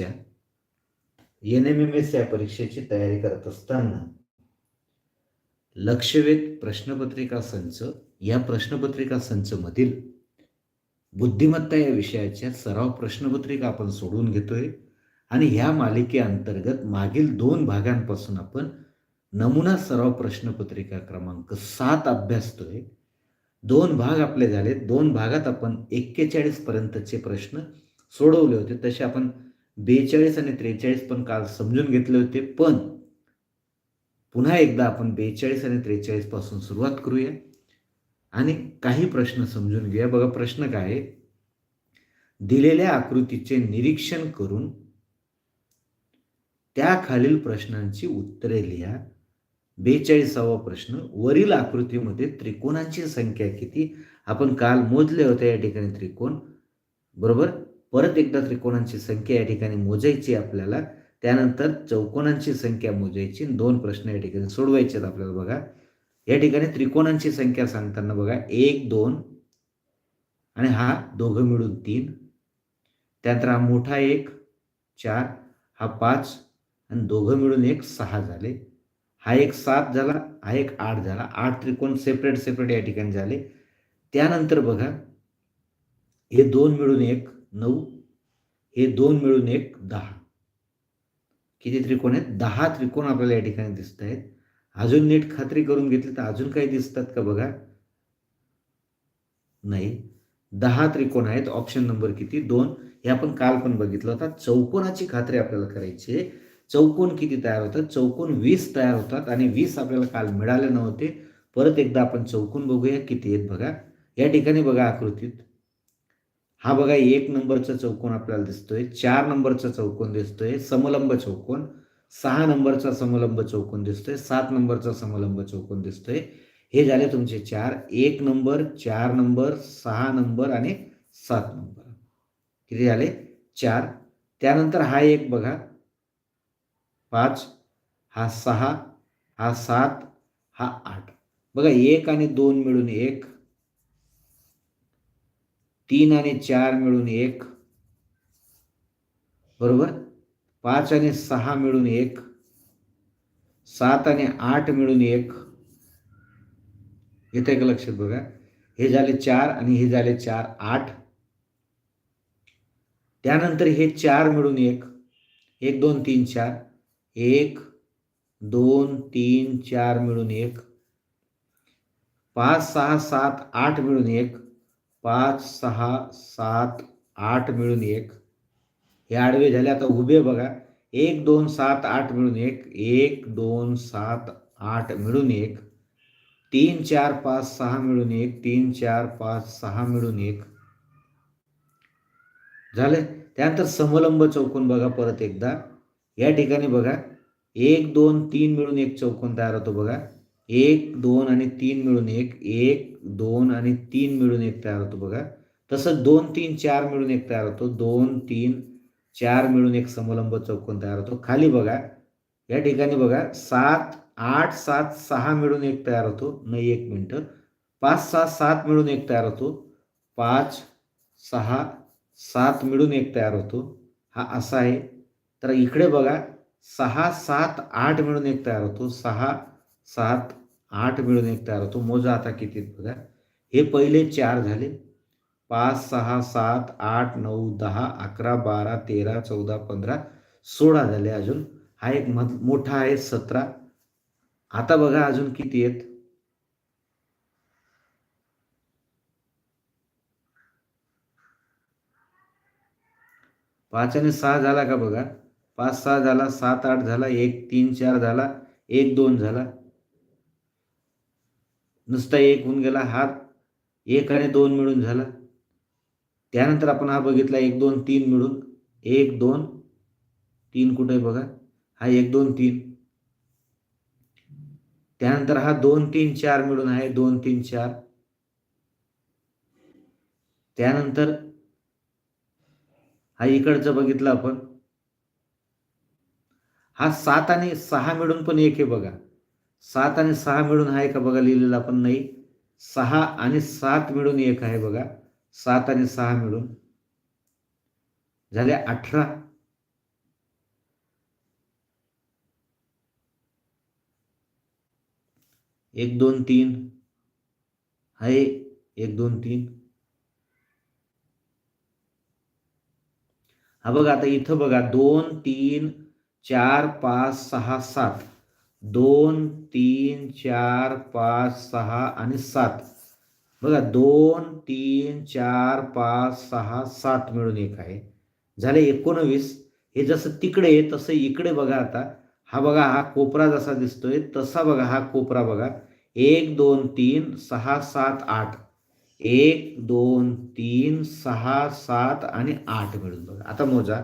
N M M S या परीक्षेची तयारी करत असताना लक्षवेध प्रश्नपत्रिका संच या प्रश्नपत्रिका संचमधील बुद्धिमत्ता या विषयाच्या सराव प्रश्नपत्रिका आपण सोडून घेतोय आणि ह्या मालिकेअंतर्गत मागील दोन भागांपासून आपण नमुना सराव प्रश्नपत्रिका क्रमांक सात अभ्यासतोय. दोन भाग आपले झाले दोन भागात आपण एक्केचाळीस पर्यंतचे प्रश्न सोडवले होते. तसे आपण बेचाळीस आणि त्रेचाळीस पण काल समजून घेतले होते पण पुन्हा एकदा आपण बेचाळीस आणि त्रेचाळीसपासून सुरुवात करूया. आणि काही प्रश्न समजून घेऊया. बघा प्रश्न काय दिलेल्या आकृतीचे निरीक्षण करून त्या खालील प्रश्नांची उत्तरे लिहा. बेचाळीसावा प्रश्न वरील आकृतीमध्ये त्रिकोणाची संख्या किती? आपण काल मोजले होते या ठिकाणी त्रिकोण. बरोबर? परत एकदा त्रिकोणांची संख्या या ठिकाणी मोजायची आपल्याला. त्यानंतर चौकोनांची संख्या मोजायची दोन प्रश्न या ठिकाणी सोडवायचे आहेत आपल्याला बघा. या ठिकाणी त्रिकोणांची संख्या सांगताना बघा एक दोन आणि हा दोघं मिळून तीन. त्यानंतर हा मोठा एक चार हा पाच आणि दोघं मिळून एक सहा झाले. हा एक सात झाला हा एक आठ झाला. आठ त्रिकोण सेपरेट सेपरेट या ठिकाणी झाले. त्यानंतर बघा हे दोन मिळून एक नऊ हे दोन मिळून एक दहा. किती त्रिकोण आहेत? दहा त्रिकोण आपल्याला या ठिकाणी दिसत आहेत. अजून नीट खात्री करून घेतली तर अजून काही दिसतात का बघा? नाही. दहा त्रिकोण आहेत. ऑप्शन नंबर किती? दोन. हे आपण काल पण बघितलं होता. चौकोनाची खात्री आपल्याला करायची आहे. चौकोन किती तयार होतात? चौकोन वीस तयार होतात आणि वीस आपल्याला काल मिळाले नव्हते. परत एकदा आपण चौकोन बघूया. किती आहेत बघा? या ठिकाणी बघा आकृतीत. हा बघा एक नंबरचा चौकोन आपल्याला दिसतोय चार नंबरचा चौकोन दिसतोय समलंब चौकोन सहा नंबरचा समलंब चौकोन दिसतोय सात नंबरचा समलंब चौकोन दिसतोय. हे झाले तुमचे चार. एक नंबर चार नंबर सहा नंबर आणि सात नंबर. किती झाले? चार. त्यानंतर हा एक बघा. पाच. हा सहा. हा सात. हा आठ. बघा एक आणि दोन मिळून एक. तीन आणि चार मिळून एक. बरोबर? पाच आणि सहा मिळून एक. सात आणि आठ मिळून एक. येते का लक्षात बघा? हे झाले चार आणि हे झाले चार आठ. त्यानंतर हे चार मिळून एक. एक दोन तीन चार. एक दोन तीन चार मिळून एक. पाच सहा सात आठ मिळून एक. पाच सहा सात आठ मिळून एक. हे आडवे झाले आता उभे बघा. एक दोन सात आठ मिळून एक. एक दोन सात आठ मिळून एक. तीन चार पाच सहा मिळून एक. तीन चार पाच सहा मिळून एक. झाले? त्यानंतर समलंब चौकोन बघा परत एकदा. या ठिकाणी बघा. एक दोन तीन मिळून एक चौकोन तयार होतो बघा. एक दोन आणि तीन मिळून एक एक दोन आणि तीन मिळून एक तयार होतो बघा. तसं दोन तीन चार मिळून एक तयार होतो. दोन तीन चार मिळून एक समलंब चौकोन तयार होतो. खाली बघा या ठिकाणी बघा सात आठ सात सहा मिळून एक तयार होतो. नाही एक मिनटं. पाच सहा सात मिळून एक तयार होतो. पाच सहा सात मिळून एक तयार होतो. हा असा आहे. तर इकडे बघा सहा सात आठ मिळून एक तयार होतो. सहा सात आठ मिळून एक तयार होतो. मोजा आता किती बघा. हे पहिले चार झाले. पाच सहा सात आठ नऊ दहा अकरा बारा तेरा चौदा पंधरा सोळा झाले अजून. हा एक मोठा आहे सतरा. आता बघा अजून किती आहेत. पाच आणि सहा झाला का बघा. पाच सहा झाला सात आठ झाला एक तीन चार झाला एक दोन झाला. नुसता एक होऊन गेला हा एक आणि दोन मिळून झाला. त्यानंतर आपण हा बघितला एक दोन तीन मिळून. एक दोन तीन कुठे बघा? हा एक दोन तीन. त्यानंतर हा दोन तीन चार मिळून आहे. दोन तीन चार. त्यानंतर हा इकडचं बघितलं आपण. हा सात आणि सहा मिळून पण एक आहे बघा. सात आणि सहा मिळून हा का बघा लिहिलेला आपण नाही. सहा आणि सात मिळून एक आहे बघा. सात आणि सहा मिळून. झाले अठरा. एक दोन तीन. आहे. एक दोन तीन. हा बघा आता इथं बघा दोन तीन चार पाच सहा सात. दोन तीन चार पाच सहा आणि सात. बघा दोन तीन चार पाच सहा सात मिळून एक आहे. झाले एकोणवीस. हे जसं तिकडे आहे तसं इकडे बघा आता. हा बघा हा कोपरा जसा दिसतोय तसा बघा हा कोपरा बघा. एक दोन तीन सहा सात आठ. एक दोन तीन सहा सात आणि आठ मिळून बघा. आता मोजा.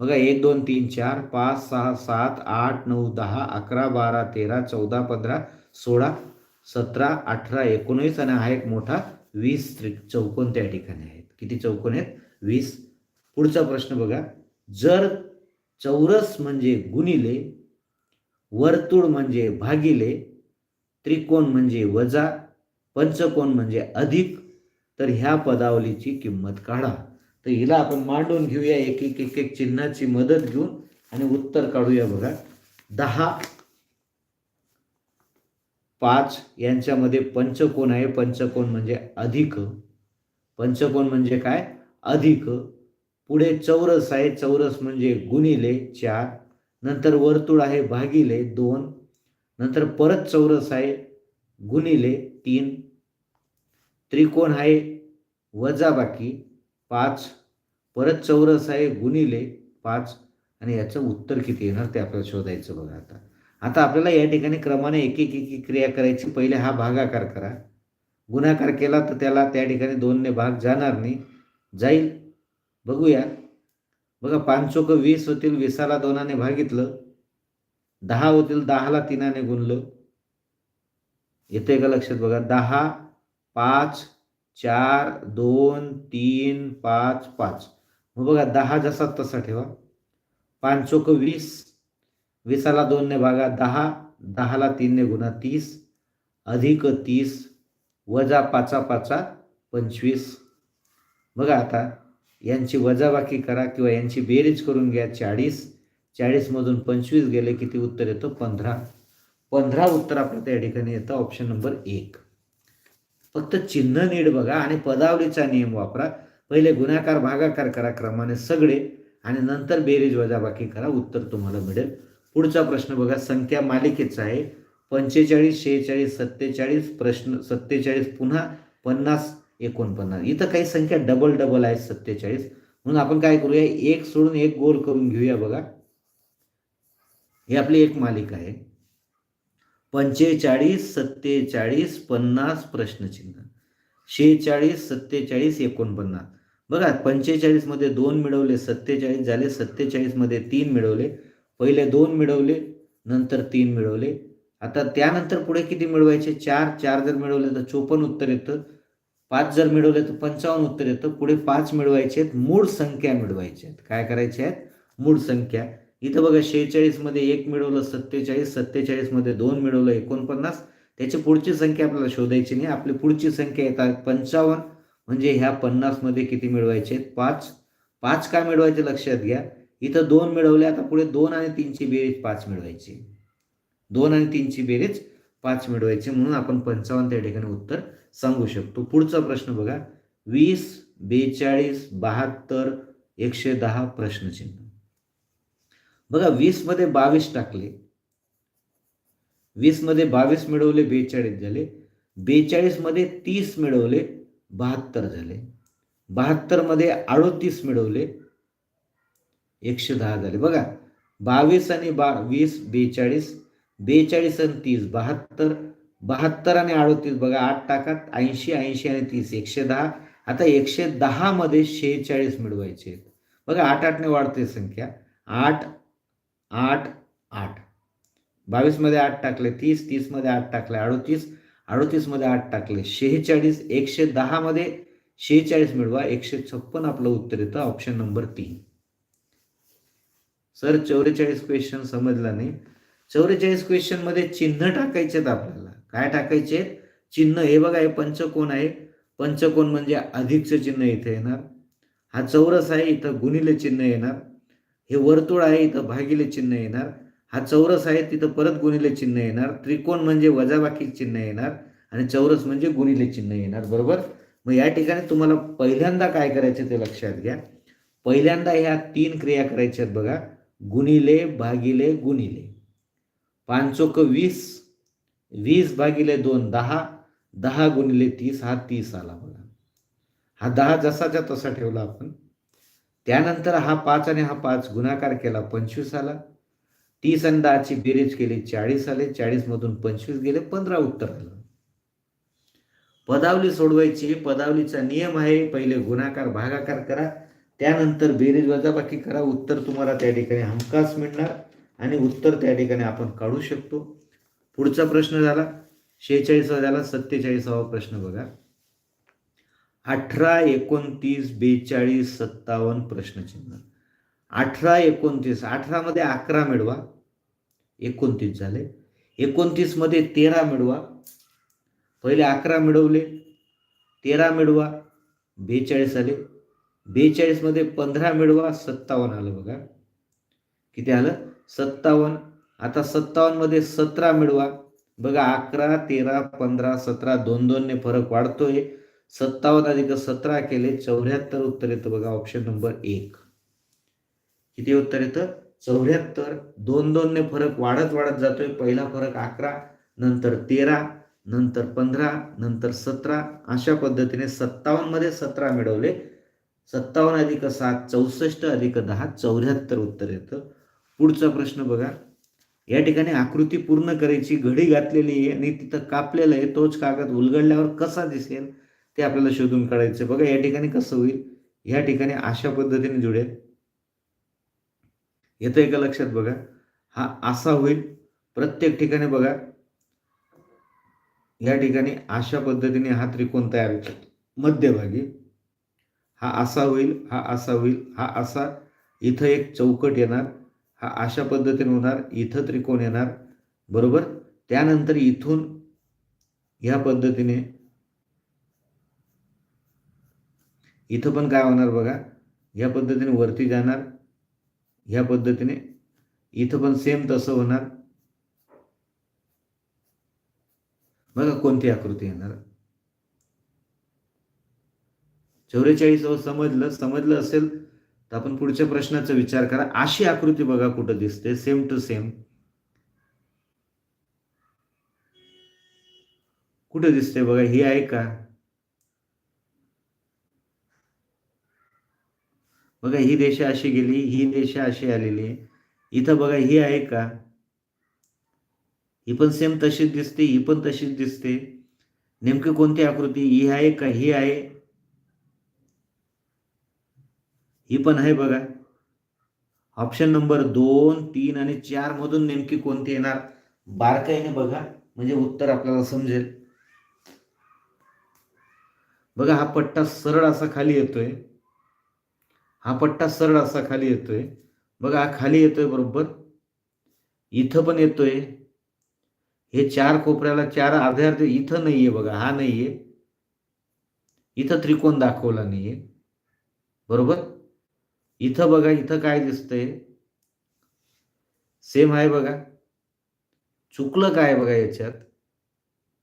बघा एक दोन तीन चार पाच सहा सात आठ नऊ दहा अकरा बारा तेरा चौदा पंधरा सोळा सतरा अठरा एकोणवीस आणि हा एक मोठा वीस त्रि चौकोन त्या ठिकाणी आहेत. किती चौकोन आहेत? वीस. पुढचा प्रश्न बघा. जर चौरस म्हणजे गुणिले वर्तुळ म्हणजे भागिले त्रिकोण म्हणजे वजा पंचकोण म्हणजे अधिक तर ह्या पदावलीची किंमत काढा. तर हिला आपण मांडून घेऊया एक एक एक एक चिन्हाची मदत घेऊन आणि उत्तर काढूया बघा. दहा पाच यांच्यामध्ये पंचकोण आहे. पंचकोण म्हणजे अधिक. पंचकोण म्हणजे काय? अधिक. पुढे चौरस आहे. चौरस म्हणजे गुणिले चार. नंतर वर्तुळ आहे. भागिले दोन. नंतर परत चौरस आहे. गुणिले तीन. त्रिकोण आहे. वजाबाकी. पाच. परत चौरस आहे गुणिले पाच. आणि याचं उत्तर किती येणार ते आपल्याला शोधायचं बघा आता. आता आपल्याला या ठिकाणी क्रमाने एक एक एक क्रिया करायची. पहिले हा भागाकार करा. गुणाकार केला तर त्याला त्या ठिकाणी दोनने भाग जाणार नाही. जाईल. बघूया. बघा पाच चोक वीस होतील वीसाला दोनाने भागितलं. दहा होतील दहाला तीनाने गुणलं. येते का लक्षात बघा? दहा पाच चार दोन तीन पाच पाच. मग बघा दहा जसा तसा ठेवा. पाच चोक वीस. वीसाला दोनने भागा दहा. दहाला तीनने गुणा तीस. अधिक तीस. वजा पाचा पाचा पंचवीस. बघा आता यांची वजाबाकी करा किंवा यांची बेरीज करून घ्या चाळीस. चाळीसमधून पंचवीस गेले किती उत्तर येतं? पंधरा. पंधरा उत्तर आपलं त्या ठिकाणी येतं ऑप्शन नंबर एक. फक्त चिन्ह नीट बघा आणि पदावलीचा नियम वापरा. पहिले गुणाकार भागाकार करा क्रमाने सगळे आणि नंतर बेरीज वजाबाकी करा. उत्तर तुम्हाला मिळेल. पुढचा प्रश्न बघा. संख्या मालिकेचा आहे. पंचेचाळीस शेहेचाळीस सत्तेचाळीस प्रश्न सत्तेचाळीस पुन्हा पन्नास एकोणपन्नास. इथं काही संख्या डबल डबल आहेत सत्तेचाळीस. म्हणून आपण काय करूया? एक सोडून एक गोल करून घेऊया बघा. ही आपली एक मालिका आहे. पंचेचाळीस सत्तेचाळीस पन्नास प्रश्नचिन्ह. शेहेचाळीस सत्तेचाळीस एकोणपन्नास. बघा पंचेचाळीसमध्ये दोन मिळवले सत्तेचाळीस झाले सत्तेचाळीसमध्ये तीन मिळवले. पहिले दोन मिळवले नंतर तीन मिळवले. आता त्यानंतर पुढे किती मिळवायचे? चार चार जर मिळवले तर चोपन्न उत्तर येतं. पाच जर मिळवले तर पंचावन्न उत्तर येतं. पुढे पाच मिळवायचे आहेत मूळ संख्या मिळवायच्या आहेत. काय करायचे आहेत? मूळ संख्या. इथं बघा शेहेचाळीसमध्ये एक मिळवलं सत्तेचाळीस सत्तेचाळीसमध्ये दोन मिळवलं एकोणपन्नास. त्याची पुढची संख्या आपल्याला शोधायची नाही. आपली पुढची संख्या येतात पंचावन्न. म्हणजे ह्या पन्नासमध्ये किती मिळवायचे आहेत? पाच. पाच का मिळवायचे? लक्षात घ्या. इथं दोन मिळवले आता पुढे दोन आणि तीनची बेरीज पाच मिळवायची. दोन आणि तीनची बेरीज पाच मिळवायची म्हणून आपण पंचावन्न त्या ठिकाणी उत्तर सांगू शकतो. पुढचा प्रश्न बघा. वीस बेचाळीस बहात्तर एकशे दहा प्रश्नचिन्ह. बघा वीसमध्ये बावीस टाकले. वीसमध्ये बावीस मिळवले बेचाळीस झाले. बेचाळीसमध्ये तीस मिळवले बहात्तर झाले. बहात्तरमध्ये अडोतीस मिळवले एकशे दहा झाले. बघा बावीस आणि बा वीस बेचाळीस बेचाळीस आणि तीस बहात्तर बहात्तर आणि अडोतीस बघा आठ टाकात ऐंशी ऐंशी आणि तीस एकशे दहा. आता एकशे दहामध्ये शेहेचाळीस मिळवायचे आहेत. बघा आठ आठने वाढते संख्या. आठ आठ आठ. बावीसमध्ये आठ टाकले तीस तीसमध्ये आठ टाकले अडोतीस अडोतीसमध्ये आठ टाकले. शेहेचाळीस एकशे दहामध्ये शेहेचाळीस मिळवा एकशे छप्पन आपलं उत्तर येतं ऑप्शन नंबर तीन. सर चौवेचाळीस क्वेश्चन समजला नाही. चौवेचाळीस क्वेश्चनमध्ये चिन्ह टाकायचे आहेत आपल्याला. काय टाकायचे चिन्ह हे बघा हे पंचकोन आहे. पंचकोन म्हणजे अधिकचं चिन्ह इथे येणार. हा चौरस आहे इथं गुणिले चिन्ह येणार. हे वर्तुळ आहे इथं भागिले चिन्ह येणार. हा चौरस आहे तिथं परत गुणिले चिन्ह येणार. त्रिकोण म्हणजे वजाबाकी चिन्ह येणार आणि चौरस म्हणजे गुणिले चिन्ह येणार बरोबर? मग या ठिकाणी तुम्हाला पहिल्यांदा काय करायचं ते लक्षात घ्या. पहिल्यांदा ह्या तीन क्रिया करायच्या आहेत बघा. गुणिले भागिले गुणिले. पाचोक वीस वीस भागिले दोन दहा. दहा गुणिले तीस हा तीस आला बघा. हा दहा जसाच्या तसा ठेवला आपण. त्यानंतर हा पाच आणि हा पाच गुणाकार केला पंचवीस आला. तीस आणि दहाची बेरीज केली चाळीस आले. चाळीसमधून पंचवीस गेले पंधरा उत्तर आलं. पदावली सोडवायची पदावलीचा नियम आहे पहिले गुणाकार भागाकार करा. त्यानंतर बेरीज वजाबाकी करा. उत्तर तुम्हाला त्या ठिकाणी हमखास मिळणार आणि उत्तर त्या ठिकाणी आपण काढू शकतो. पुढचा प्रश्न झाला. शेहेचाळीसावा झाला. सत्तेचाळीसावा प्रश्न बघा. अठरा एकोणतीस बेचाळीस सत्तावन्न प्रश्नचिन्ह. अठरा एकोणतीस अठरामध्ये अकरा मिळवा. एकोणतीस झाले. एकोणतीसमध्ये तेरा मिळवा. पहिले अकरा मिळवले. तेरा मिळवा. बेचाळीस आले. बेचाळीसमध्ये पंधरा मिळवा. सत्तावन्न आलं बघा. किती आलं? सत्तावन्न. आता सत्तावन्नमध्ये सतरा मिळवा. बघा अकरा तेरा पंधरा सतरा दोन दोनने फरक वाढतोय. सत्तावन्न अधिक सतरा केले चौऱ्याहत्तर उत्तर येतं बघा ऑप्शन नंबर एक. किती उत्तर येतं? चौऱ्याहत्तर. दोन दोनने फरक वाढत वाढत जातोय. पहिला फरक अकरा नंतर तेरा नंतर पंधरा नंतर सतरा. अशा पद्धतीने सत्तावन्नमध्ये सतरा मिळवले. सत्तावन्न अधिक सात चौसष्ट अधिक दहा चौऱ्याहत्तर उत्तर येतं. पुढचा प्रश्न बघा. या ठिकाणी आकृती पूर्ण करायची घडी घातलेली आहे आणि तिथं कापलेलं आहे. तोच कागद उलगडल्यावर कसा दिसेल? ते आपल्याला शोधून काढायचं. बघा या ठिकाणी कसं होईल? या ठिकाणी अशा पद्धतीने जुळेल येतं का लक्षात बघा. हा असा होईल. प्रत्येक ठिकाणी बघा. या ठिकाणी अशा पद्धतीने हा त्रिकोण तयार होतो. मध्यभागी. हा असा होईल हा असा होईल हा असा. इथं एक चौकट येणार. हा अशा पद्धतीने होणार. इथं त्रिकोण येणार. बरोबर? त्यानंतर इथून ह्या पद्धतीने इथं पण काय होणार बघा? ह्या पद्धतीने वरती जाणार. ह्या पद्धतीने इथं पण सेम तसं होणार. बघा कोणती आकृती येणार. चौवेचाळीस समजलं समजलं असेल तर आपण पुढच्या प्रश्नाचा विचार करा. अशी आकृती बघा कुठं दिसते. सेम टू सेम कुठं दिसते बघा? ही आहे का? बघा ही रेषा अशी गेली ही रेषा अशी आलेली आहे. इथं बघा ही आहे का? ही पण सेम तशीच दिसते ही पण तशीच दिसते. नेमकी कोणती आकृती? ही आहे का? ही आहे. ही पण आहे बघा. ऑप्शन नंबर दोन तीन आणि चार मधून नेमकी कोणती येणार? बारकाईने बघा म्हणजे उत्तर आपल्याला समजेल. बघा हा पट्टा सरळ असा खाली येतोय. हा पट्टा सरळ असा खाली येतोय. बघा हा खाली येतोय बरोबर. इथं पण येतोय. हे चार कोपऱ्याला चार अर्धे अर्धे इथं नाहीये बघा हा नाहीये. इथं त्रिकोण दाखवला नाहीये. बरोबर? इथं बघा इथं काय दिसतंय? सेम आहे बघा. चुकलं काय बघा याच्यात?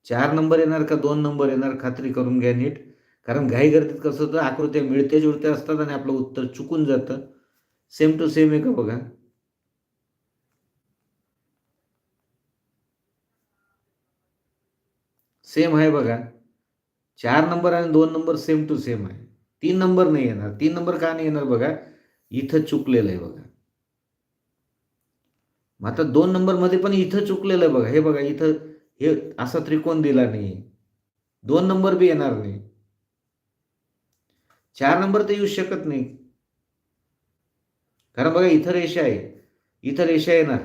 चार नंबर येणार का दोन नंबर येणार? खात्री करून घ्या नीट. कारण घाई गर्दीत कसं होतं आकृत्या मिळत्या जुळत्या असतात आणि आपलं उत्तर चुकून जातं. सेम टू सेम आहे का बघा? सेम आहे बघा. चार नंबर आणि दोन नंबर सेम टू सेम आहे. तीन नंबर नाही येणार. तीन नंबर का नाही येणार बघा? इथं चुकलेलं आहे बघा. मग आता दोन नंबरमध्ये पण इथं चुकलेलं आहे बघा. हे बघा इथं हे असा त्रिकोण दिला नाही दोन नंबर बी येणार नाही. चार नंबर तर येऊ शकत नाही. कारण बघा इथं रेषा आहे. इथं रेषा येणार.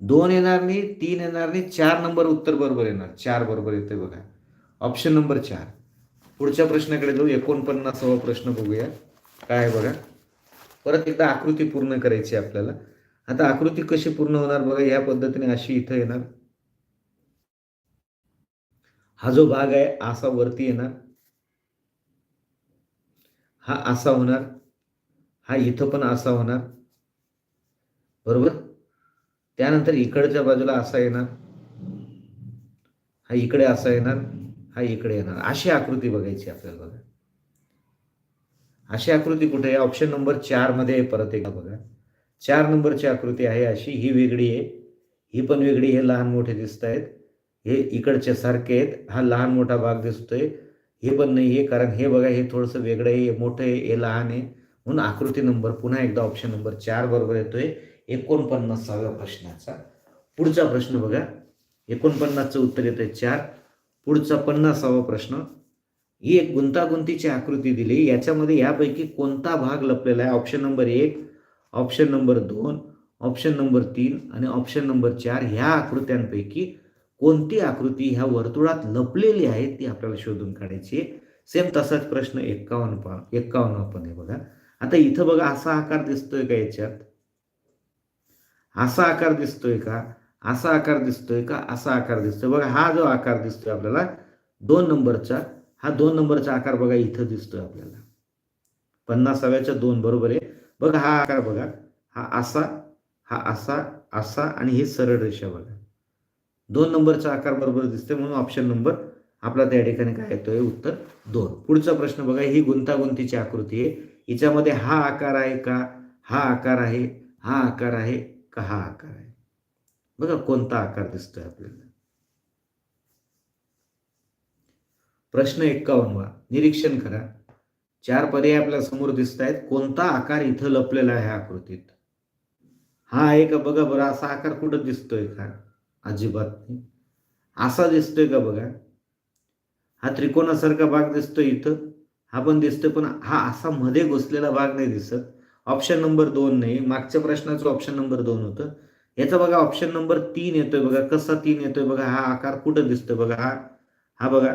दोन येणार नाही तीन येणार नाही चार नंबर उत्तर बरोबर येणार. चार बरोबर येते बघा. ऑप्शन नंबर चार. पुढच्या प्रश्नाकडे जाऊ. एकोणपन्नासावा प्रश्न बघूया. काय बघा? परत एकदा आकृती पूर्ण करायची आपल्याला. आता आकृती कशी पूर्ण होणार बघा? या पद्धतीने अशी इथं येणार. हा जो भाग आहे असा वरती येणार. हा असा होणार हा इथं पण असा होणार. बरोबर? त्यानंतर इकडच्या बाजूला असा येणार हा इकडे असा येणार हा इकडे येणार. अशी आकृती बघायची आपल्याला बघा. अशी आकृती कुठे आहे? ऑप्शन नंबर चारमध्ये आहे परत एकदा बघा. चार नंबरची आकृती आहे अशी ही वेगळी आहे. ही पण वेगळी हे लहान मोठे दिसत आहेत हे इकडचे सारखे आहेत. हा लहान मोठा भाग दिसतोय. हे पण नाही आहे कारण हे बघा हे थोडंसं वेगळं आहे हे मोठं आहे हे लहान आहे. म्हणून आकृती नंबर पुन्हा एकदा ऑप्शन नंबर चार बरोबर येतोय. एकोणपन्नासाव्या प्रश्नाचा. पुढचा प्रश्न बघा. एकोणपन्नासचं उत्तर येतं आहे चार. पुढचा पन्नासावा प्रश्न. ही एक गुंतागुंतीची आकृती दिली. याच्यामध्ये यापैकी कोणता भाग लपलेला आहे? ऑप्शन नंबर एक ऑप्शन नंबर दोन ऑप्शन नंबर तीन आणि ऑप्शन नंबर चार ह्या आकृत्यांपैकी कोणती आकृती ह्या वर्तुळात लपलेली आहे ती आपल्याला शोधून काढायची आहे. सेम तसाच प्रश्न एक्कावन्न पा एक्कावन्न पण आहे बघा. आता इथं बघा असा आकार दिसतोय का याच्यात? असा आकार दिसतोय का? असा आकार दिसतोय का? असा आकार दिसतोय. बघा हा जो आकार दिसतोय आपल्याला दोन नंबरचा हा दोन नंबरचा आकार बघा इथं दिसतोय आपल्याला. पन्नासाव्याच्या दोन बरोबर आहे. बघा हा आकार बघा. हा असा हा असा असा आणि हे सरळ रेषा बघा. दोन नंबरचा आकार बरोबर दिसतोय म्हणून ऑप्शन नंबर आपला त्या ठिकाणी काय येतोय? उत्तर दोन. पुढचा प्रश्न बघा ही गुंतागुंतीची आकृती आहे. हिच्यामध्ये हा आकार आहे का? हा आकार आहे. हा आकार आहे का? हा आकार आहे. बघा कोणता आकार दिसतोय आपल्याला. प्रश्न एक्कावन्नवा निरीक्षण करा. चार पर्याय आपल्यासमोर दिसत आहेत कोणता आकार इथं लपलेला आहे आकृतीत? हा आहे का? बघा बरं असा आकार कुठं दिसतोय? का अजिबात नाही. असा दिसतोय का बघा? हा त्रिकोणासारखा भाग दिसतोय इथं हा पण दिसतोय पण हा असा मध्ये घुसलेला भाग नाही दिसत. ऑप्शन नंबर दोन नाही. मागच्या प्रश्नाचं ऑप्शन नंबर दोन होतं. याचा बघा ऑप्शन नंबर तीन येतोय बघा. कसा तीन येतोय बघा? हा आकार कुठं दिसतोय बघा? हा हा बघा.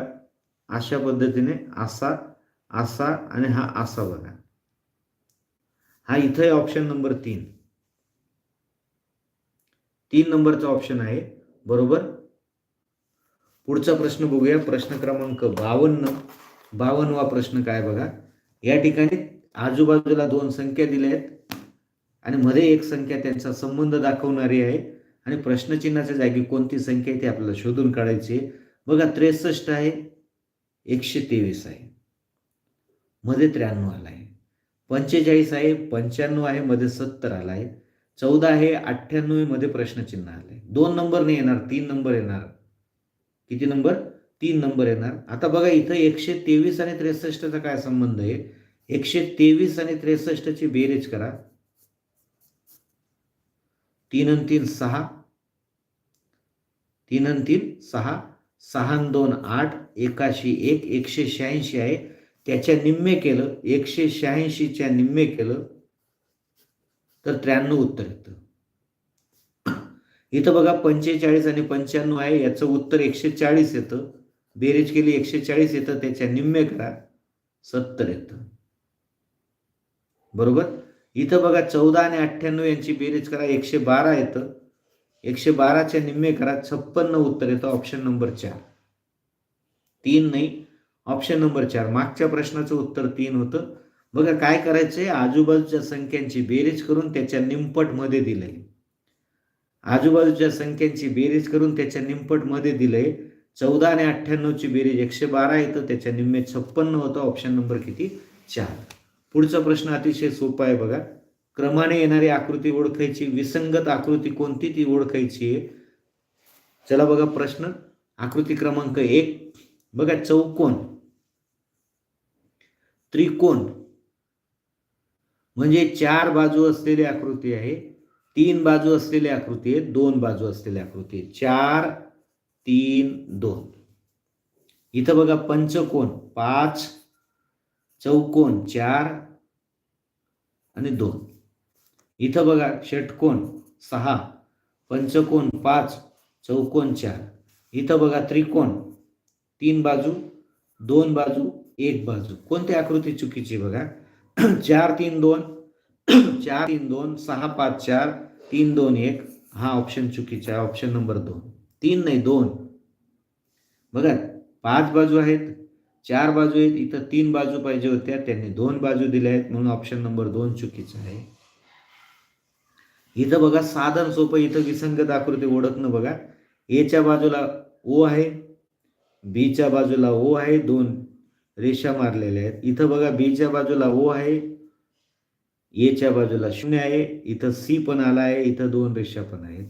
अशा पद्धतीने असा असा आणि हा असा बघा. हा इथं आहे ऑप्शन नंबर तीन तीन नंबरचा ऑप्शन आहे. बरोबर? पुढचा प्रश्न बघूया. प्रश्न क्रमांक बावन्न. बावन्नवा प्रश्न काय बघा? या ठिकाणी आजूबाजूला दोन संख्या दिल्या आहेत आणि मध्ये एक संख्या त्यांचा संबंध दाखवणारी आहे. आणि प्रश्नचिन्हाच्या जागी कोणती संख्या आहे ती आपल्याला शोधून काढायची आहे. बघा त्रेसष्ट आहे. एकशे तेवीस आहे. मध्ये त्र्याण्णव आला आहे पंचेचाळीस आहे. पंच्याण्णव आहे. मध्ये सत्तर आला आहे चौदा हे अठ्ठ्याण्णवमध्ये प्रश्नचिन्ह आले दोन नंबर नाही येणार तीन नंबर येणार. किती नंबर तीन नंबर येणार. आता बघा इथं एकशे तेवीस आणि त्रेसष्टचा काय संबंध आहे? एकशे तेवीस आणि त्रेसष्टची बेरीज करा. तीन आणि तीन सहा. तीन आणि तीन सहा. सहा दोन आठ. एकाशी एक एकशे शहाऐंशी आहे. त्याच्या निम्मे केलं एकशे शहाऐंशीच्या निम्मे केलं तर त्र्याण्णव उत्तर येतं. इथं बघा पंचेचाळीस आणि पंच्याण्णव आहे याचं उत्तर एकशे चाळीस येतं. बेरीज केली एकशे चाळीस येतं त्याच्या निम्मे करा सत्तर येतं. बरोबर? इथं बघा चौदा आणि अठ्ठ्याण्णव यांची बेरीज करा एकशे बारा येतं. एकशे बाराच्या निम्मे करा छप्पन्न उत्तर येतं ऑप्शन नंबर चार. तीन नाही ऑप्शन नंबर चार. मागच्या प्रश्नाचं उत्तर तीन होतं. बघा काय करायचंय? आजूबाजूच्या संख्यांची बेरीज करून त्याच्या निमपटमध्ये दिलंय. आजूबाजूच्या संख्यांची बेरीज करून त्याच्या निमपटमध्ये दिलंय. चौदा आणि अठ्ठ्याण्णवची बेरीज एकशे बारा येतं त्याच्या निम्मे छप्पन्न होतं. ऑप्शन नंबर किती? चार. पुढचा प्रश्न अतिशय सोपा आहे बघा. क्रमाने येणारी आकृती ओळखायची विसंगत आकृती कोणती ती ओळखायची? आहे चला बघा प्रश्न. आकृती क्रमांक एक. बघा चौकोन. त्रिकोण. म्हणजे चार बाजू असलेली आकृती आहे तीन बाजू असलेली आकृती आहे दोन बाजू असलेली आकृती आहे. चार तीन दोन. इथं बघा पंचकोन पाच चौकोन चार आणि दोन. इथं बघा षटकोन सहा पंचकोन पाच चौकोन चार. इथं बघा त्रिकोण तीन बाजू दोन बाजू एक बाजू. कोणती आकृती चुकीची बघा? चार तीन दोन चार तीन दोन सहा पाच चार तीन दोन एक हा ऑप्शन चुकीचा आहे. ऑप्शन नंबर दोन. तीन नाही दोन. बघा पाच बाजू आहेत चार बाजू आहेत इथं तीन बाजू पाहिजे होत्या त्यांनी दोन बाजू दिल्या आहेत म्हणून ऑप्शन नंबर दोन चुकीचा आहे. इथं बघा साधन सोपं इथं विसंगत आकृती ओळखणं बघा. एच्या बाजूला ओ आहे बीच्या बाजूला ओ आहे दोन रेषा मारलेल्या आहेत. इथं बघा बीच्या बाजूला ओ आहे एच्या बाजूला शून्य आहे इथं सी पण आला आहे इथं दोन रेषा पण आहेत.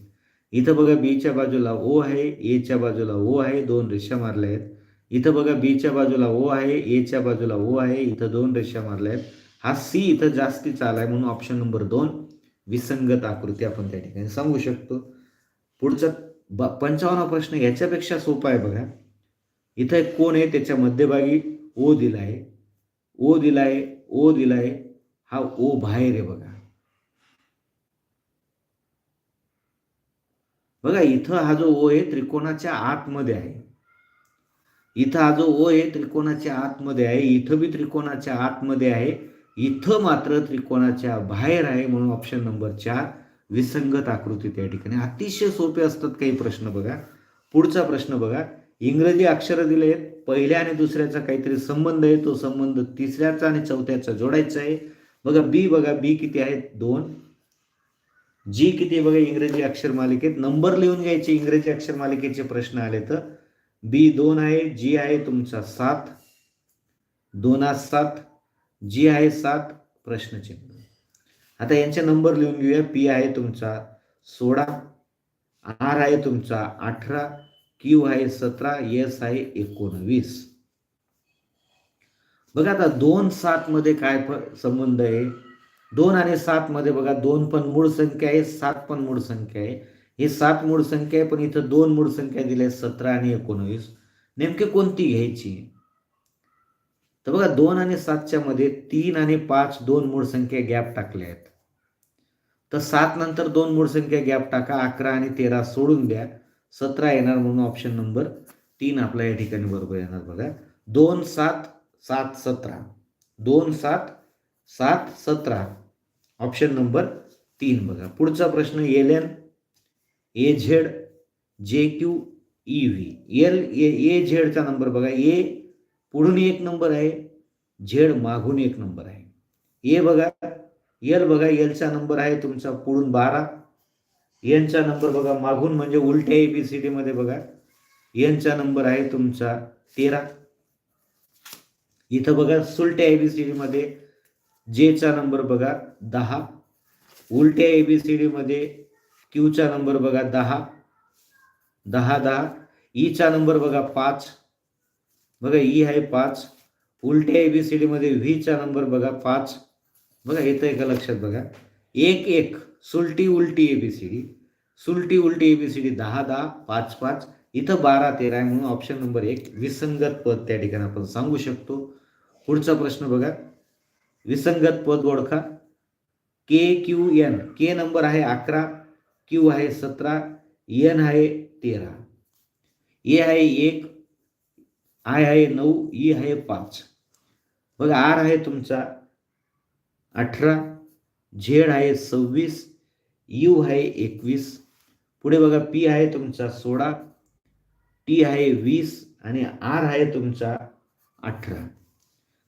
इथं बघा बीच्या बाजूला ओ आहे एच्या बाजूला ओ आहे दोन रेषा मारल्या आहेत. इथं बघा बीच्या बाजूला ओ आहे एच्या बाजूला ओ आहे इथं दोन रेषा मारल्या आहेत. हा सी इथं जास्तीच आला आहे म्हणून ऑप्शन नंबर दोन विसंगत आकृती आपण त्या ठिकाणी सांगू शकतो. पुढचा ब पंचावन्न प्रश्न याच्यापेक्षा सोपा आहे बघा. इथं एक कोण आहे त्याच्या मध्यभागी ओ दिला आहे ओ दिला आहे ओ दिला आहे हा ओ बाहेर आहे बघा. बघा इथं हा जो ओ आहे त्रिकोणाच्या आतमध्ये आहे. इथं हा जो ओ आहे त्रिकोणाच्या आतमध्ये आहे. इथं बी त्रिकोणाच्या आतमध्ये आहे. इथं मात्र त्रिकोणाच्या बाहेर आहे म्हणून ऑप्शन नंबर चार विसंगत आकृती त्या ठिकाणी. अतिशय सोपे असतात काही प्रश्न बघा. पुढचा प्रश्न बघा. इंग्रजी अक्षरं दिले आहेत. पहिल्या आणि दुसऱ्याचा काहीतरी संबंध आहे. तो संबंध तिसऱ्याचा आणि चौथ्याचा जोडायचा आहे. बघा बी बघा बी किती आहेत? दोन. जी किती आहे बघा? इंग्रजी अक्षर मालिकेत. नंबर लिहून घ्यायचे इंग्रजी अक्षर मालिकेचे प्रश्न आले तर. बी दोन आहे जी आहे तुमचा सात. दोनात सात. जी आहे सात. प्रश्नचिन्ह आता यांचे नंबर लिहून घेऊया. पी आहे तुमचा सोळा. आर आहे तुमचा अठरा. क्यू आहे सतरा एस आहे एकोणवीस. बघा आता दोन सात मध्ये काय संबंध आहे? दोन आणि सात मध्ये बघा दोन पण मूळ संख्या आहे सात पण मूळ संख्या आहे. हे सात मूळ संख्या आहे पण इथं दोन मूळ संख्या दिल्या आहेत सतरा आणि एकोणवीस. नेमकी कोणती घ्यायची? तर बघा दोन आणि सातच्या मध्ये तीन आणि पाच दोन मूळ संख्या गॅप टाकल्या आहेत. तर सात नंतर दोन मूळ संख्या गॅप टाका अकरा आणि तेरा सोडून द्या. सतरा येणार म्हणून ऑप्शन नंबर तीन आपल्या या ठिकाणी बरोबर येणार बघा. दोन सात सात सतरा. दोन सात सात सतरा. ऑप्शन नंबर तीन बघा. पुढचा प्रश्न L N A Z J Q E V. L A झेडचा number बघा. ए पुढून एक नंबर आहे. झेड मागून एक नंबर आहे. ए बघा. एल बघा. एलचा नंबर आहे तुमचा. पुढून बारा. यांचा नंबर बघा मागून म्हणजे उलट्या ए बी सी डी मध्ये बघा. यांचा नंबर आहे तुमचा तेरा. इथं बघा सुलट्या ए बी सी डी मध्ये जेचा नंबर बघा दहा. उलट्या ए बी सी डी मध्ये क्यूचा नंबर बघा दहा. दहा दहा. E ईचा नंबर बघा पाच. बघा ई आहे पाच. उलट्या ए बी सी डी मध्ये व्हीचा नंबर बघा पाच. बघा येतं एका लक्षात बघा. एक एक. सुलटी उलटी ए बी सी डी सुलटी उलटी ए बी सी डी दहा दहा पाच पाच इथं बारा तेरा आहे म्हणून ऑप्शन नंबर एक विसंगत पद त्या ठिकाणी आपण सांगू शकतो. पुढचा प्रश्न बघा. विसंगत पद ओळखा. K Q N K number आहे अकरा क्यू आहे सतरा एन आहे तेरा. ए आहे एक आय आहे नऊ ई आहे पाच. बघा आर आहे तुमचा अठरा झेड आहे सव्वीस यू आहे एकवीस. पुढे बघा पी आहे तुमचा सोळा टी आहे वीस आणि आर आहे तुमचा अठरा.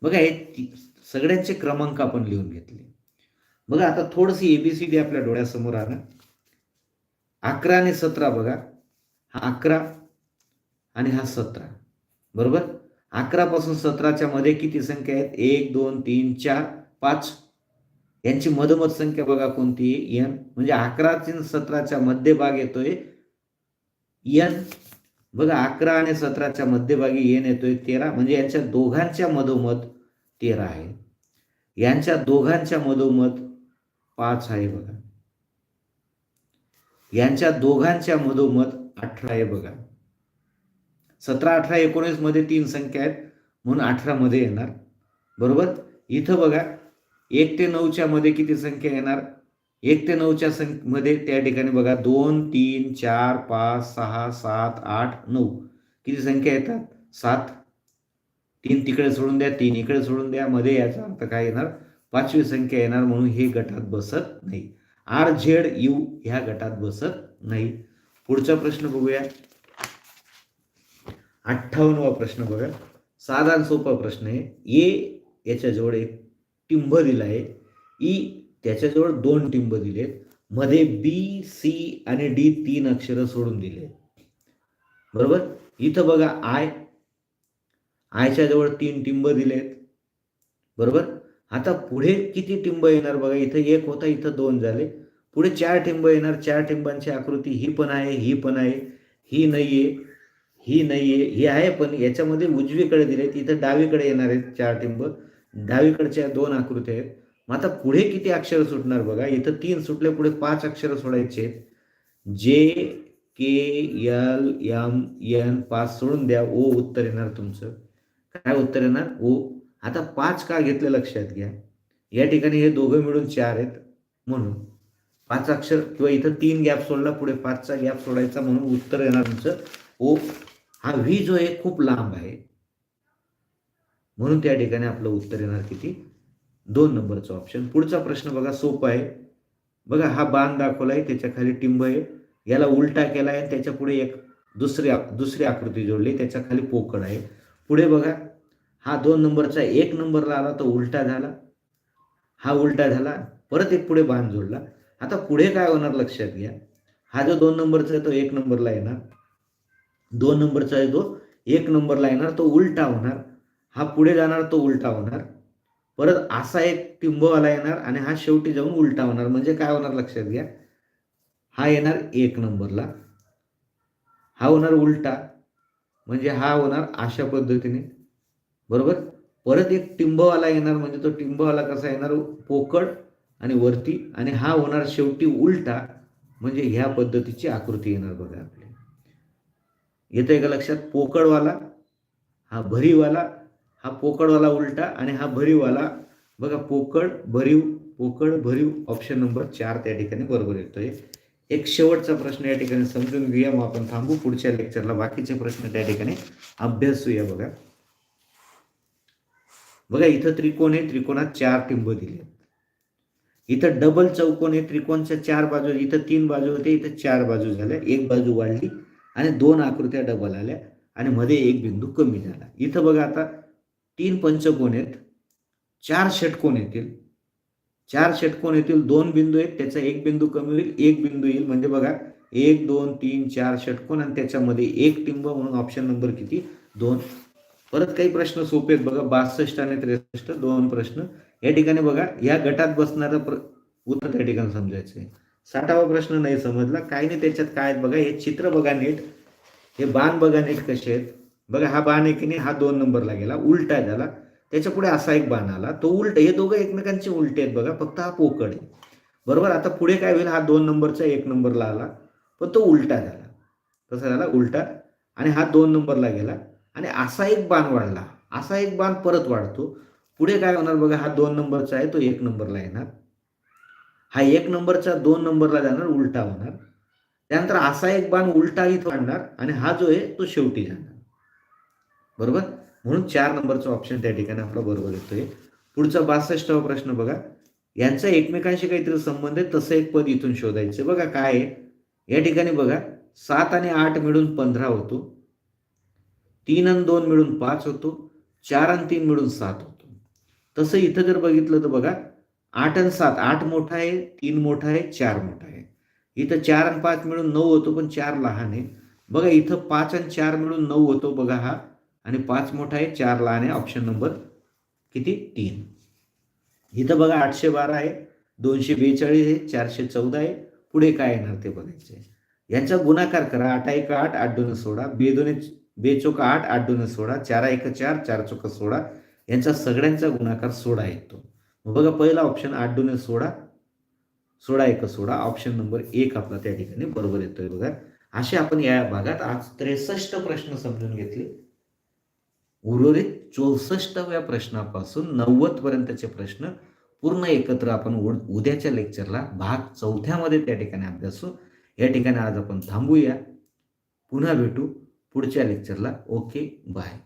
बघा हे सगळ्यांचे क्रमांक आपण लिहून घेतले. बघा आता थोडंशी एबीसीडी आपल्या डोळ्यासमोर आलं अकरा आणि सतरा बघा. हा अकरा आणि हा सतरा. बरोबर? अकरापासून सतराच्या मध्ये किती संख्या आहेत? एक दोन तीन चार पाच. यांची मधोमध संख्या बघा कोणती आहे? एन म्हणजे अकरा तीन सतराच्या मध्यभाग येतोय. एन बघा अकरा आणि सतराच्या मध्यभागी एन येतोय तेरा. म्हणजे यांच्या दोघांच्या मधोमध तेरा आहे. यांच्या दोघांच्या मधोमध पाच आहे बघा. यांच्या दोघांच्या मधोमध अठरा आहे बघा. सतरा अठरा एकोणीसमध्ये तीन संख्या आहेत. म्हणून अठरा मध्ये येणार. बरोबर? इथं बघा एक ते नऊच्या मध्ये किती संख्या येणार? एक ते नऊच्या सं मध्ये त्या ठिकाणी बघा दोन तीन चार पाच सहा सात आठ नऊ. किती संख्या येतात? सात. तीन तिकडे सोडून द्या तीन इकडे सोडून द्या मध्ये याचा अर्थ काय येणार? पाचवी संख्या येणार म्हणून हे गटात बसत नाही. आर झेड यू ह्या गटात बसत नाही. पुढचा प्रश्न बघूया. अठ्ठावन्नवा प्रश्न बघा. साधा सोपा प्रश्न आहे. ए याच्याजवळ एक टिंब दिला आहे ई त्याच्याजवळ दोन टिंब दिलेत. मध्ये बी सी आणि डी तीन अक्षरं सोडून दिले बरोबर? इथं बघा आय आयच्या जवळ तीन टिंब दिलेत. बरोबर? आता पुढे किती टिंब येणार बघा? इथं एक होता इथं दोन झाले. पुढे चार टिंब येणार. चार टिंबांची आकृती ही पण आहे ही पण आहे. ही नाही आहे ही नाही आहे ही आहे पण याच्यामध्ये उजवीकडे दिलेत. इथं डावीकडे येणार आहेत चार टिंब. डावीकडच्या दोन आकृत्या आहेत. मग आता पुढे किती अक्षर सुटणार बघा? इथं तीन सुटले पुढे पाच अक्षर सोडायचे आहेत. जे के एल एम एन पाच सोडून द्या. ओ उत्तर येणार तुमचं. काय उत्तर येणार? ओ. आता पाच का घेतलं लक्षात घ्या. या ठिकाणी हे दोघं मिळून चार आहेत म्हणून. पाच अक्षर किंवा इथं तीन गॅप सोडला पुढे पाचचा गॅप सोडायचा म्हणून उत्तर येणार तुमचं. ओ. हा व्ही जो आहे खूप लांब आहे. म्हणून त्या ठिकाणी आपलं उत्तर येणार किती? दोन नंबरचं ऑप्शन पुढचा प्रश्न बघा सोपा आहे. बघा हा बाण दाखवलाय त्याच्याखाली टिंब आहे. याला उलटा केला आहे त्याच्या पुढे एक दुसरी दुसरी आकृती जोडली त्याच्याखाली पोकळ आहे. पुढे बघा हा दोन नंबरचा एक नंबरला आला तो उलटा झाला. हा उलटा झाला परत एक पुढे बाण जोडला. आता पुढे काय होणार लक्षात घ्या. हा जो दोन नंबरचा आहे तो एक नंबरला येणार. दोन नंबरचा आहे तो एक नंबरला येणार तो उलटा होणार. हा पुढे जाणार तो उलटा होणार. परत असा एक टिंबवाला येणार आणि हा शेवटी जाऊन उलटा होणार. म्हणजे काय होणार लक्षात घ्या. हा येणार एक नंबरला. हा होणार उलटा. म्हणजे हा होणार अशा पद्धतीने. बरोबर? परत एक टिंबवाला येणार म्हणजे तो टिंबवाला कसा येणार? पोकळ आणि वरती. आणि हा होणार शेवटी उलटा. म्हणजे ह्या पद्धतीची आकृती येणार बघा आपली. येतंय का लक्षात? पोकळवाला. हा भरीवाला. हा पोकळवाला उलटा आणि हा भरीववाला. बघा पोकळ भरीव पोकळ भरीव ऑप्शन नंबर चार त्या ठिकाणी बरोबर येतोय. एक शेवटचा प्रश्न या ठिकाणी समजून घेऊया मग आपण. थांबू पुढच्या लेक्चरला बाकीचे प्रश्न त्या ठिकाणी अभ्यासूया बघा. बघा इथं त्रिकोण आहे त्रिकोणात चार टिंब दिले इथं डबल चौकोन आहे त्रिकोणच्या चार बाजू इथं तीन बाजू होते इथं चार बाजू झाल्या. एक बाजू वाढली आणि दोन आकृत्या डबल आल्या आणि मध्ये एक बिंदू कमी झाला. इथं बघा आता तीन पंचकोन आहेत चार षटकोन येतील. चार षटकोन येतील दोन बिंदू आहेत त्याचा एक बिंदू कमी होईल एक बिंदू येईल. म्हणजे बघा एक दोन तीन चार षटकोन आणि त्याच्यामध्ये एक टिंब म्हणून ऑप्शन नंबर किती? दोन. परत काही प्रश्न सोपे आहेत बघा बासष्ट आणि त्रेसष्ट दोन प्रश्न. या ठिकाणी बघा या गटात बसणारं प्र उत्तर त्या ठिकाणी समजायचं आहे साठावा प्रश्न नाही समजला. काही नाही त्याच्यात काय आहेत बघा हे चित्र बघा नीट. हे बाण बघा नीट कसे आहेत. बघा हा बाण आहे की नाही हा दोन नंबरला गेला उलटा झाला त्याच्या पुढे असा एक बाण आला तो उलट हे दोघं एकमेकांचे उलटे आहेत बघा फक्त हा पोकळ आहे. बरोबर आता पुढे काय होईल हा दोन नंबरचा एक नंबरला आला पण तो उलटा झाला. कसा झाला उलटा आणि हा दोन नंबरला गेला आणि असा एक बाण वाढला असा एक बाण परत वाढतो. पुढे काय होणार बघा हा दोन नंबरचा आहे तो एक नंबरला येणार. हा एक नंबरचा दोन नंबरला जाणार उलटा होणार. त्यानंतर असा एक बाण उलटा इथं वाढणार आणि हा जो आहे तो शेवटी जाणार. बरोबर? म्हणून चार नंबरचा ऑप्शन त्या ठिकाणी आपला बरोबर येतोय. पुढचा बासष्टावा प्रश्न बघा. यांचा एकमेकांशी काहीतरी संबंध आहे तसं एक पद इथून शोधायचं. बघा काय आहे. या ठिकाणी बघा सात आणि आठ मिळून पंधरा होतो. तीन आणि दोन मिळून पाच होतो. चार आणि तीन मिळून सात होतो. तसं इथं जर बघितलं तर बघा आठ आणि सात आठ मोठा आहे तीन मोठा आहे चार मोठा आहे. इथं चार आणि पाच मिळून नऊ होतो पण चार लहान आहे. बघा इथं पाच आणि चार मिळून नऊ होतो बघा हा. आणि पाच मोठा आहे चार लहान आहे ऑप्शन नंबर किती? तीन. इथं बघा आठशे बारा आहे दोनशे बेचाळीस आहे चारशे चौदा आहे. पुढे काय येणार ते बघायचं आहे. यांचा गुणाकार करा आठ एक आठ आठ दोन सोळा. बे दोन बे चोका आठ आठ दोन सोळा. चार एक चार चार चोका सोळा. यांचा सगळ्यांचा गुणाकार सोळा येतो मग बघा पहिला ऑप्शन आठ दोन सोळा. सोळा एक सोळा. ऑप्शन नंबर एक आपला त्या ठिकाणी बरोबर येतोय बघा. असे आपण या भागात आज त्रेसष्ट प्रश्न समजून घेतले. उर्वरित चौसष्टव्या प्रश्नापासून नव्वद पर्यंतचे प्रश्न पूर्ण एकत्र आपण उ- उद्याच्या लेक्चरला भाग चौथ्यामध्ये त्या ठिकाणी अभ्यासू. या ठिकाणी आज आपण थांबूया. पुन्हा भेटू पुढच्या लेक्चरला. Okay bye.